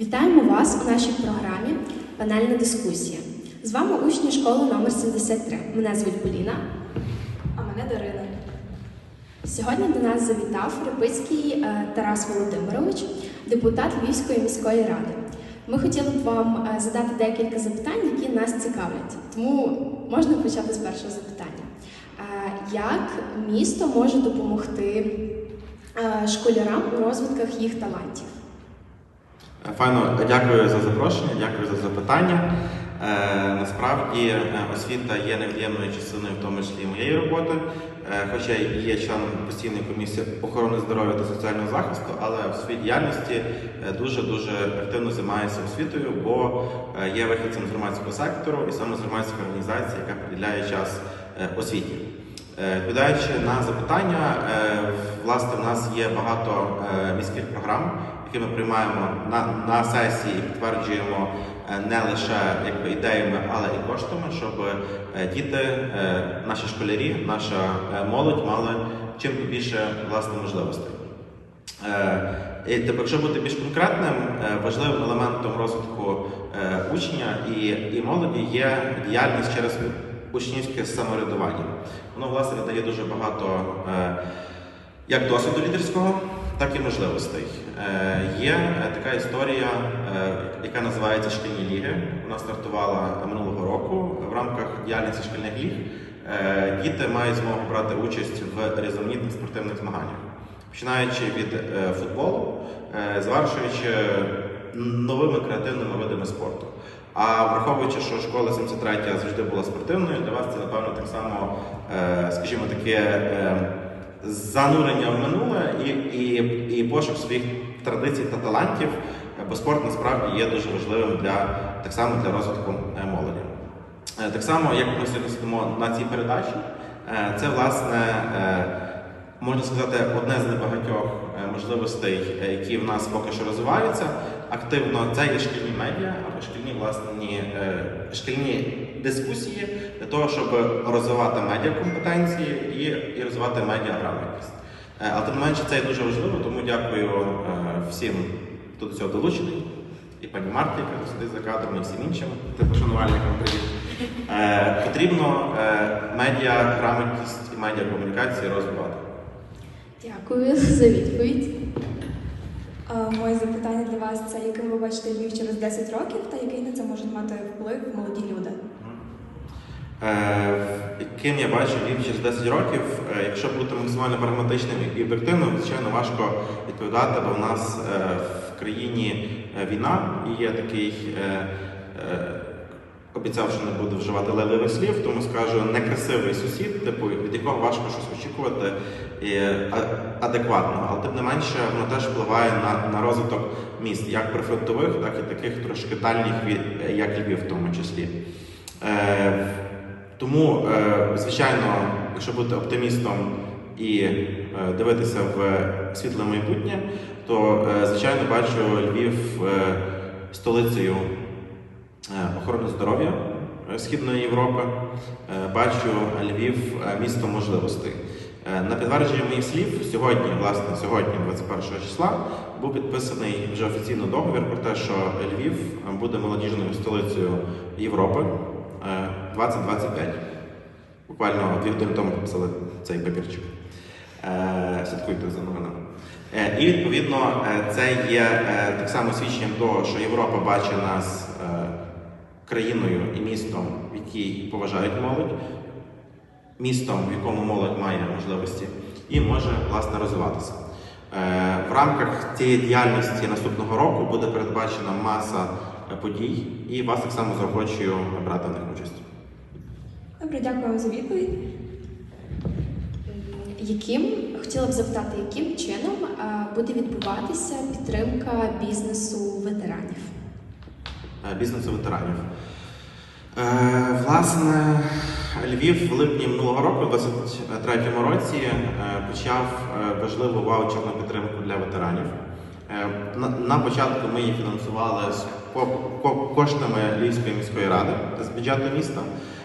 Вітаємо вас у нашій програмі Панельна дискусія. З вами учні школи номер 73. Мене звуть Поліна. А мене Дарина. Сьогодні до нас завітав Рипицький е, Тарас Володимирович, депутат Львівської міської ради. Ми хотіли б вам е, задати декілька запитань, які нас цікавлять. Тому можна почати з першого запитання. Е, Як місто може допомогти школярам у розвитках їх талантів? Файно, дякую за запрошення, дякую за запитання. Е, насправді е, освіта є невід'ємною частиною, в тому числі моєї роботи. Е, хоча є членом постійної комісії охорони здоров'я та соціального захисту, але в своїй діяльності дуже дуже активно займаюся освітою, бо е, є вихідцем з громадського сектору і саме з громадської організації, яка приділяє час е, освіті. Е, Відповідаючи на запитання, е, власне, в нас є багато е, міських програм, які ми приймаємо на, на сесії підтверджуємо е, не лише якби, ідеями, але і коштами, щоб е, діти, е, наші школярі, наша молодь мали чим більше власне можливостей. І типу, якщо бути більш конкретним, важливим елементом розвитку учня і, і молоді є діяльність через учнівське самоврядування. Воно власне дає дуже багато як досвіду лідерського, так і можливостей. Е, Є е, така історія, е, яка називається Шкільні ліги. Вона стартувала минулого року в рамках діяльності шкільних ліг. Діти мають змогу брати участь в різноманітних спортивних змаганнях, починаючи від футболу, завершуючи новими креативними видами спорту. А враховуючи, що школа 73 завжди була спортивною, для вас це напевно так само, скажімо, таке занурення в минуле і, і, і пошук своїх традицій та талантів, е, бо спорт насправді є дуже важливим для так само для розвитку е, молоді. Е, Так само, як ми сьогодні сидимо на цій передачі, це власне можна сказати одне з небагатьох можливостей, які в нас поки що розвиваються активно. Це є шкільні медіа або шкільні власні шкільні дискусії для того, щоб розвивати медіакомпетенції і, і розвивати медіаграмотність. Е, Але тим не менше це є дуже важливо, тому дякую е, всім, хто до цього долучений. І пані Марті, яка сидить за кадром, і всім іншим типу шанувальникам привіт. Е, потрібно е, медіаграмотність і медіакомунікації розвивати. Дякую за відповідь. А, моє запитання для вас це яким ви бачите Львів через 10 років та який на це можуть мати вплив молоді люди? Е, Ким я бачу Львів через 10 років, Е, якщо бути максимально прагматичним і об'єктивним, звичайно важко відповідати, бо в нас е, в країні е, війна і є такий. е, е, Обіцяв, що не буду вживати левих слів, тому скажу некрасивий сусід, типу, від якого важко щось очікувати і, адекватно. Але тим не менше, воно теж впливає на, на розвиток міст, як прифронтових, так і таких трошки дальніх, як Львів в тому числі. Е, тому, е, звичайно, якщо бути оптимістом і е, дивитися в світле майбутнє, то е, звичайно бачу Львів столицею охорони здоров'я Східної Європи. Бачу Львів місто можливостей. На підтвердження моїх слів, сьогодні, власне, сьогодні, 21 числа, був підписаний вже офіційно договір про те, що Львів буде молодіжною столицею Європи 2025. Буквально дві години тому підписали цей папірчик. Е, Слідкуйте за новинами. Е, І відповідно е, це є так само свідченням того, що Європа бачить нас країною і містом, в якій поважають молодь, містом, в якому молодь має можливості і може власне розвиватися. В рамках цієї діяльності наступного року буде передбачена маса подій, і вас так само заохочую брати в них участь. Добре, дякую вам за відповідь. Яким хотіла б запитати, яким чином буде відбуватися підтримка бізнесу ветеранів? е, бізнесу ветеранів. Е, Власне, Львів в липні минулого року, у 2023 році, е, почав важливу ваучерну підтримку для ветеранів. На, на початку ми її фінансували з ко- ко- коштами Львівської міської ради з бюджету міста,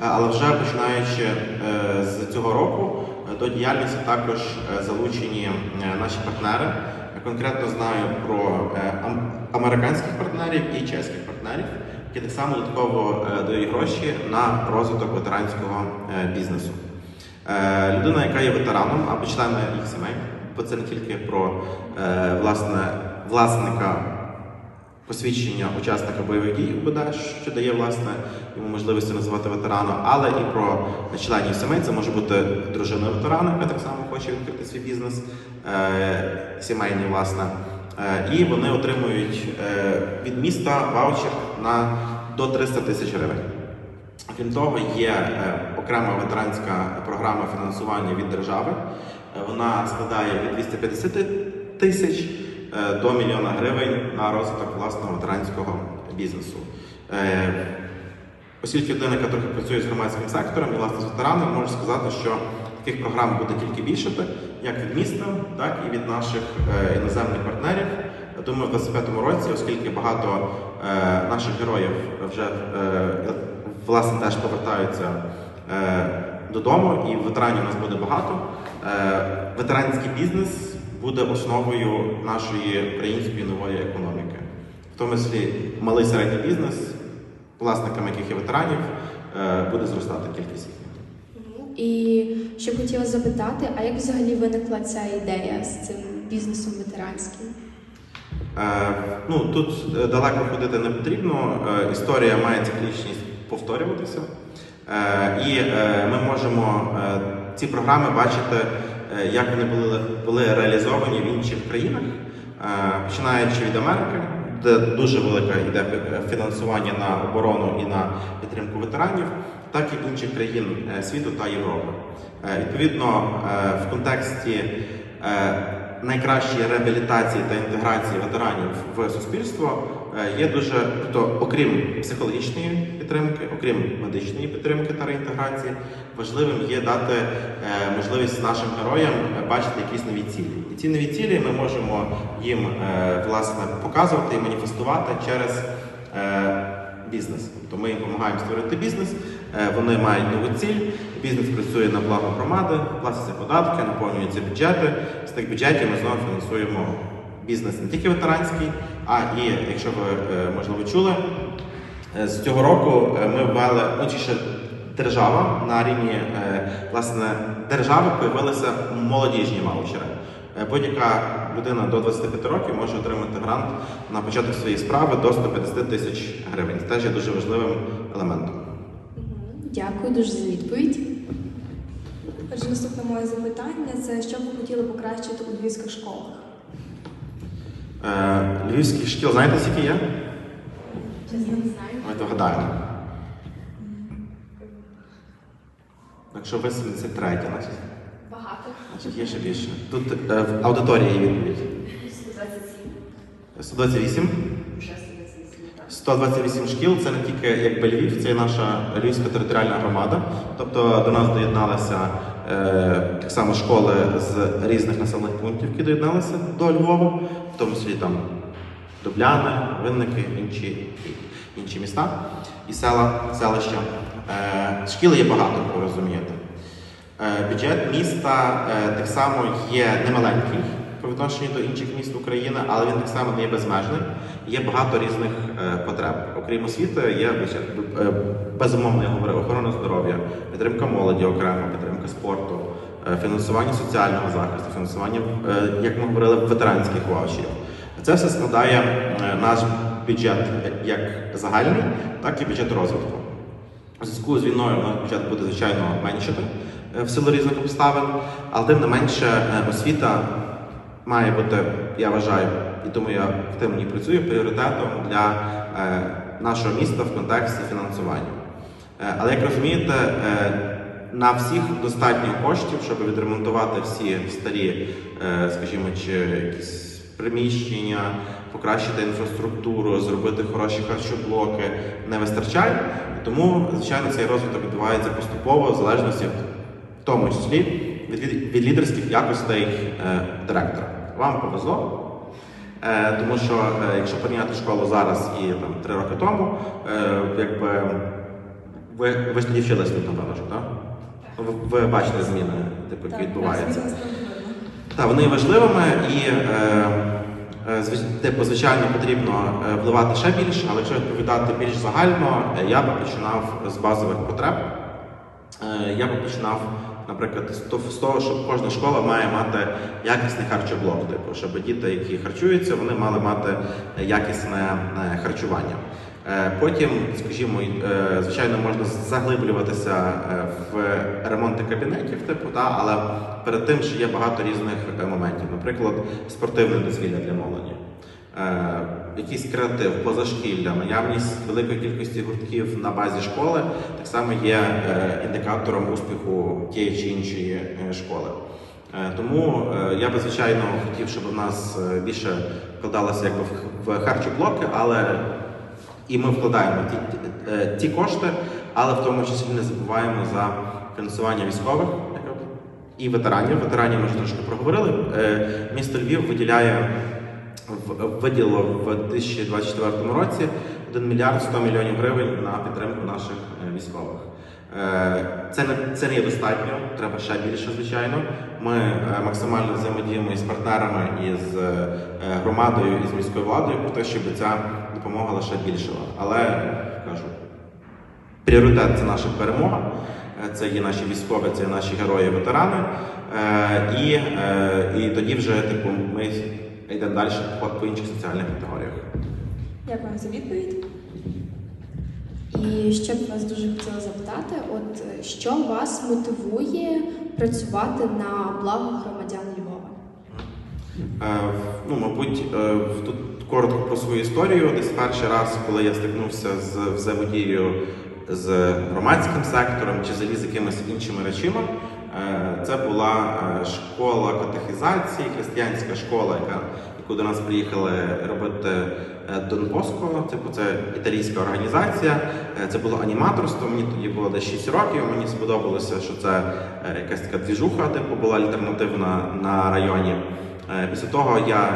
але вже починаючи е, з цього року е, до діяльності також е, залучені е, наші партнери, Конкретно знаю про е, американських партнерів і чеських партнерів, які так само додатково е, дають гроші на розвиток ветеранського е, бізнесу. Е, Людина, яка є ветераном або члени їх сімей, бо це не тільки про е, власне власника посвідчення учасника бойових дій УБД, що дає власне йому можливості називати ветераном, але і про членів сімей. Це може бути дружина ветерана, яка так само хоче відкрити свій бізнес е, сімейний, власне. Е, і вони отримують е, від міста ваучер на до 300 тисяч гривень. Крім того, є е, окрема ветеранська програма фінансування від держави. Е, Вона складає від 250 тисяч до мільйона гривень на розвиток власного ветеранського бізнесу. Е, Оскільки людина, яка трохи працює з громадським сектором і власне з ветеранами, можу сказати, що таких програм буде тільки більшати, як від міста, так і від наших е, іноземних партнерів. Думаю, в 25-му році, оскільки багато е, наших героїв вже е, власне теж повертаються е, додому, і ветеранів у нас буде багато. Е, ветеранський бізнес буде основою нашої української нової економіки, в тому числі малий середній бізнес, власниками яких є ветеранів, е, буде зростати кількість їх. І ще хотіла запитати, а як взагалі виникла ця ідея з цим бізнесом ветеранським? Е, ну, тут е, далеко ходити не потрібно. Е, історія має циклічність повторюватися. Е, і е, ми можемо е, ці програми бачити, як вони були, були реалізовані в інших країнах, е, починаючи від Америки, де дуже велике йде е, фінансування на оборону і на підтримку ветеранів, так і інших країн е, світу та Європи. Е, Відповідно, е, в контексті е, найкращої реабілітації та інтеграції ветеранів в суспільство е, є дуже, тобто, окрім психологічної підтримки, окрім медичної підтримки та реінтеграції, важливим є дати е, можливість нашим героям е, бачити якісь нові цілі. І ці нові цілі ми можемо їм е, власне показувати і маніфестувати через. е, Бізнес, тобто ми їм допомагаємо створити бізнес, е, вони мають нову ціль, бізнес працює на благо громади, платяться податки, наповнюються бюджети. З тих бюджетів ми знову фінансуємо бізнес не тільки ветеранський, а і, якщо ви е, можливо чули, е, з цього року е, ми ввели, ну чи ще держава на рівні власне держави появилися молодіжні ваучери. Будь-яка людина до 25 років може отримати грант на початок своєї справи до 150 тисяч гривень. Це теж є дуже важливим елементом. Дякую дуже за відповідь. Отже, наступне моє запитання це що ви хотіли покращити у львівських школах? Е, Львівський шкіл, знаєте, скільки є? Чесно, не знаю. Ми догадаємо. Якщо ви 73, значить, Багато. значить є ще більше. Тут е, в аудиторії є відповідь. 127. 128. Вже 128, так. 128 шкіл це не тільки якби Львів, це і наша Львівська територіальна громада. Тобто до нас доєдналися е, так само школи з різних населених пунктів, які доєдналися до Львова, в тому числі там Дубляни, Винники, інші, інші міста і села, селища. Е, шкіл є багато, ви розумієте. Е, Бюджет міста е, так само є немаленький по відношенню до інших міст України, але він так само не є безмежний. Є багато різних е, потреб. Окрім освіти, є е, безумовно, я говорю, охорона здоров'я, підтримка молоді окремо, підтримка спорту, е, фінансування соціального захисту, фінансування, е, як ми говорили, ветеранських ваучерів. Це все складає е, наш бюджет як загальний, так і бюджет розвитку. У зв'язку з війною у нас бюджет буде звичайно меншити в силу різних обставин, але тим не менше освіта має бути, я вважаю, і тому я в ній працюю пріоритетом для нашого міста в контексті фінансування. Але як розумієте, на всіх достатньо коштів, щоб відремонтувати всі старі, е, скажімо, чи якісь приміщення, покращити інфраструктуру, зробити хороші харчоблоки не вистачає. Тому, звичайно, цей розвиток відбувається поступово в залежності в тому числі від, від, від лідерських якостей е, директора. Вам повезло. Е, тому що е, якщо порівняти школу зараз і там три роки тому, е, якби ви, ви ж тоді вчилися тут, напевно, так? Ви, бачите зміни, типу, які відбуваються. Так, вони є важливими і е, Е, Типу, звичайно, потрібно е, вливати ще більше, але якщо відповідати більш загально, е, я би починав з базових потреб. Е, Я би починав, наприклад, з то- з того, що кожна школа має мати якісний харчоблок, типу, щоб діти, які харчуються, вони мали мати якісне харчування. Е, Потім, скажімо, е, звичайно, можна заглиблюватися е, в ремонти кабінетів, типу, та, але перед тим ще є багато різних моментів. Наприклад, спортивне дозвілля для молоді. Якийсь креатив, позашкілля, наявність великої кількості гуртків на базі школи так само є індикатором успіху тієї чи іншої школи. Тому я би звичайно хотів, щоб у нас більше вкладалося якби в харчоблоки, але і ми вкладаємо ті, е, ті кошти, але в тому числі не забуваємо за фінансування військових і ветеранів. Ветеранів ми вже трошки проговорили. Е, Місто Львів виділяє виділило в 2024 році 1 мільярд 100 мільйонів гривень на підтримку наших е, військових. Це не це не є достатньо, треба ще більше, звичайно. Ми максимально взаємодіємо із партнерами, із громадою, і з міською владою про те, щоб ця допомога лише більшала. Але кажу, пріоритет це наша перемога. Е, Це є наші військові, це є наші герої, ветерани. Е, І, е, і тоді вже типу, ми йдемо далі по, інших соціальних категоріях. Дякую за відповідь. І ще б вас дуже хотіла запитати: от що вас мотивує працювати на благо громадян Львова? Е, Ну, мабуть, е, тут коротко про свою історію. Десь перший раз, коли я стикнувся з взаємодією з громадським сектором чи взагалі з якимись іншими речима, е, це була е, школа катехізації, християнська школа, яка яку до нас приїхали робити е, Дон Боско. Типу, це італійська організація. Це було аніматорство. Мені тоді було десь 6 років. Мені сподобалося, що це якась така двіжуха, типу, була альтернативна на районі. Після того я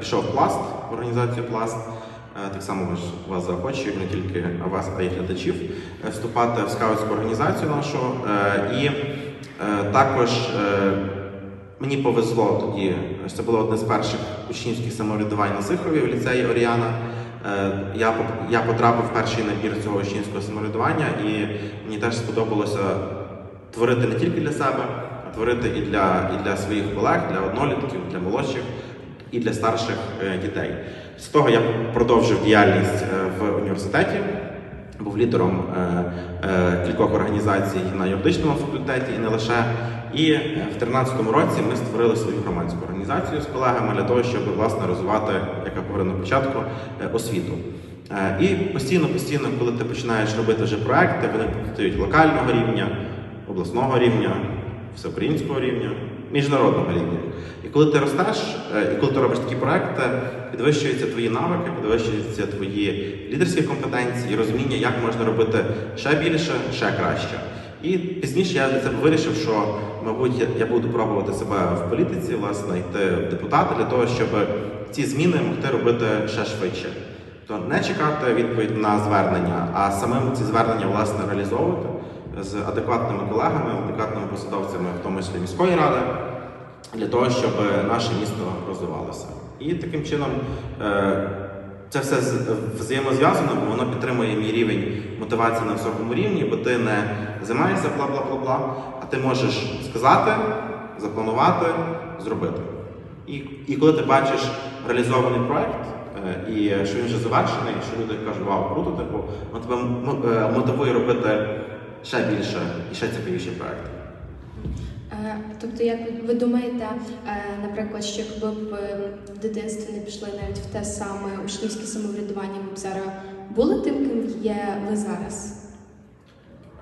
пішов в пласт, організацію пласт. Е, Так само ваш, вас заохочую, не тільки вас, а й глядачів, е, вступати в скаутську організацію нашу. Е, І також мені повезло тоді, це було одне з перших учнівських самоврядувань на Сихові в ліцеї Оріана. Я, я потрапив в перший набір цього учнівського самоврядування, і мені теж сподобалося творити не тільки для себе, а творити і для, і для своїх колег, для однолітків, для молодших і для старших е, дітей. З того я продовжив діяльність е, в університеті, був лідером е, кількох організацій на юридичному факультеті і не лише. І в 2013 році ми створили свою громадську організацію з колегами для того, щоб власне розвивати, як я говорив на початку, освіту. І постійно, постійно, коли ти починаєш робити вже проекти, вони стають локального рівня, обласного рівня, всеукраїнського рівня, міжнародного рівня. І коли ти ростеш, е, і коли ти робиш такі проекти, підвищуються твої навики, підвищуються твої лідерські компетенції і розуміння, як можна робити ще більше, ще краще. І пізніше я для себе вирішив, що, мабуть, я- буду пробувати себе в політиці, власне, йти в депутати для того, щоб ці зміни могти робити ще швидше. То не чекати відповідь на звернення, а самим ці звернення власне реалізовувати з адекватними колегами, адекватними посадовцями, в тому числі міської ради, для того, щоб наше місто розвивалося. І таким чином е, це все взаємозв'язано, бо воно підтримує мій рівень мотивації на високому рівні, бо ти не займаєшся бла бла бла бла, а ти можеш сказати, запланувати, зробити. І, і коли ти бачиш реалізований проект, е, і що він вже завершений, що люди кажуть, вау, круто, типу, воно тебе е, мотивує робити ще більше і ще цікавіші проекти. Е, Тобто, як ви- думаєте, е, наприклад, що якби б е, в дитинстві не пішли навіть в те саме учнівське самоврядування, ви б зараз були тим, ким є ви зараз?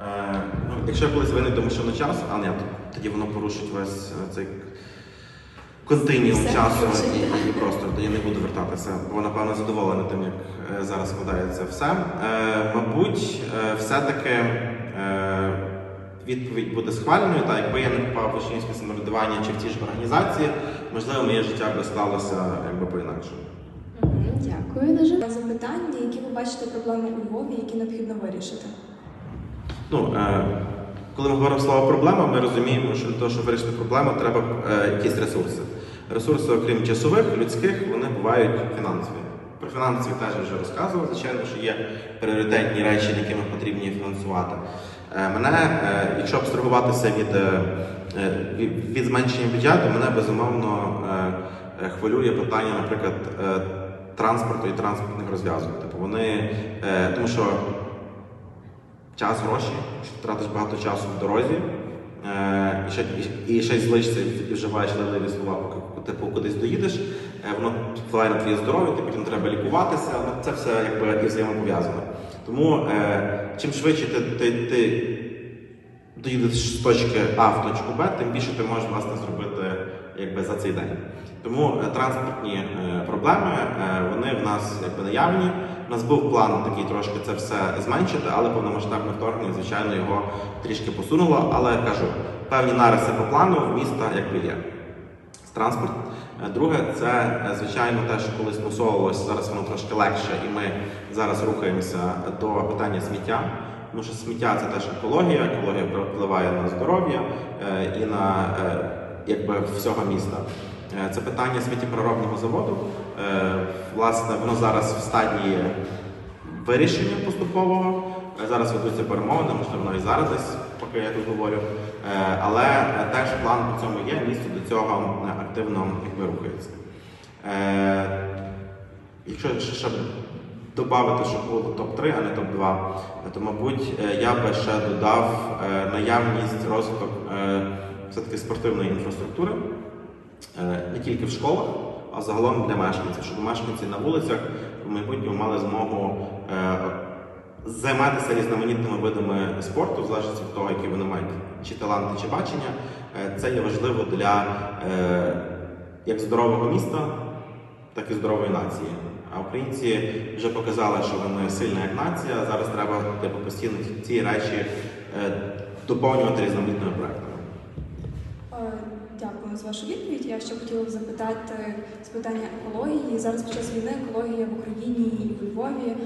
Е, ну, якщо я колись до машину часу, а то- тоді воно порушить весь е, цей континіум часу порушить. і, і просто тоді не буду вертатися, бо напевно задоволений тим, як е, зараз складається все. Е, мабуть, е, все-таки е, відповідь буде схвальною, та якби я не попав в учнівське самоврядування чи в ті ж організації, можливо, моє життя би склалося якби по-інакшому. Дякую дуже. Запитання, які ви бачите проблеми у Львові, які необхідно вирішити. Ну, е, коли ми говоримо слово проблема, ми розуміємо, що для того, щоб вирішити проблему, треба е, якісь ресурси. Ресурси, окрім часових, людських, вони бувають фінансові. Про фінансові теж вже розказував. Звичайно, що є пріоритетні речі, якими потрібні фінансувати. Е, Мене, е, якщо абстрагуватися е, від, від зменшення бюджету, мене безумовно хвилює питання, наприклад, транспорту і транспортних розв'язок. Типу вони, тому що час гроші, якщо ти тратиш багато часу в дорозі, і ще, й злишся і вживаєш ледливі слова, поки типу кудись доїдеш, воно впливає на твоє здоров'я, ти потім треба лікуватися, ну, це все якби і взаємопов'язано. Тому е, чим швидше ти, ти, ти доїдеш з точки А в точку Б, тим більше ти можеш власне зробити якби, за цей день. Тому е, транспортні е, проблеми е, вони в нас якби наявні. У нас був план такий трошки це все зменшити, але повномасштабне вторгнення, звичайно, його трішки посунуло. Але кажу, певні нариси по плану в міста якби є. Транспорт. Е, Друге, це е, звичайно те, що колись мусовувалося, зараз воно трошки легше, і ми зараз рухаємося до питання сміття. Тому що сміття це теж екологія, екологія впливає на здоров'я е, і на якби всього міста. Це питання сміттєпереробного заводу. Власне, воно зараз в стадії вирішення поступового. Зараз ведуться перемовини, можливо, навіть зараз десь, поки я тут говорю. Е, Але е, теж план по цьому є, місто до цього е, активно якби, рухається. Якщо ще, додати, що було топ-3, а не топ-2, то, мабуть, я би ще додав наявність розвиток все-таки спортивної інфраструктури не тільки в школах, а загалом для мешканців, щоб мешканці на вулицях в майбутньому мали змогу займатися різноманітними видами спорту, в залежності від того, які вони мають чи таланти, чи бачення. Е, Це є важливо для е, як здорового міста, так і здорової нації. А українці вже показали, що вони сильна як нація. Зараз треба типу, постійно ці речі е, доповнювати різноманітними проектами. Дякую за вашу відповідь. Я ще хотіла запитати з питання екології. Зараз під час війни екологія в Україні і у Львові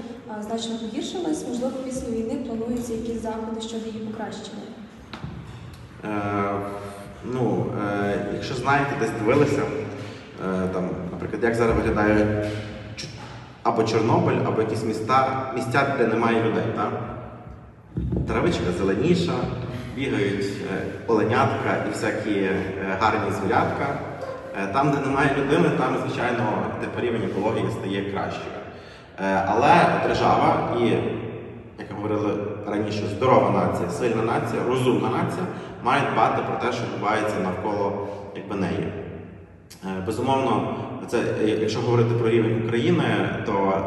значно погіршилась. Можливо, після війни плануються якісь заходи щодо її покращення. Е, ну, е, якщо знаєте, десь дивилися, е, там, наприклад, як зараз виглядає або Чорнобиль, або якісь міста, місця, де немає людей. Так? Травичка зеленіша, бігають оленятка і всякі гарні звірятка. Там, де немає людини, там, звичайно, типу, рівень екології стає кращою. Але держава і, як говорили раніше, здорова нація, сильна нація, розумна нація має дбати про те, що відбувається навколо якби, неї. Е, Безумовно, це, якщо говорити про рівень України, то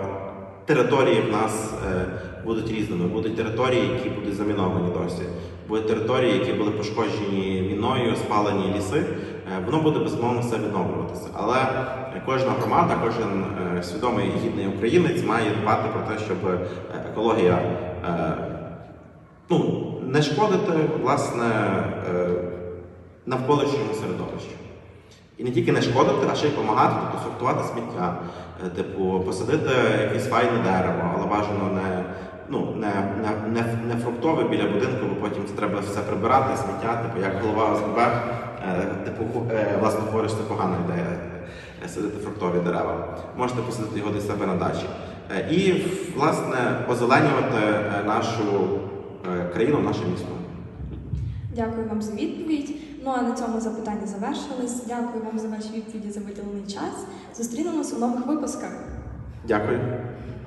території в нас е, будуть різними. Будуть території, які будуть заміновані досі. Будуть території, які були пошкоджені війною, спалені ліси. Е, Воно буде безумовно все відновлюватися. Але кожна громада, кожен свідомий гідний українець має дбати про те, щоб екологія ну, не шкодити власне е, навколишньому середовищу. І не тільки не шкодити, а ще й допомагати, тобто сортувати сміття, е, типу, посадити якесь файне дерево, але бажано не, ну, не, не, не, не фруктове біля будинку, бо потім треба все прибирати, сміття, типу, як голова ОСББ, е, типу, власне, говориш, це погана ідея садити фруктові дерева. Можете посадити його десь себе на дачі. І, власне, озеленювати нашу країну, наше місто. Дякую вам за відповідь. Ну а на цьому запитання завершились. Дякую вам за ваші відповіді за виділений час. Зустрінемось у нових випусках. Дякую.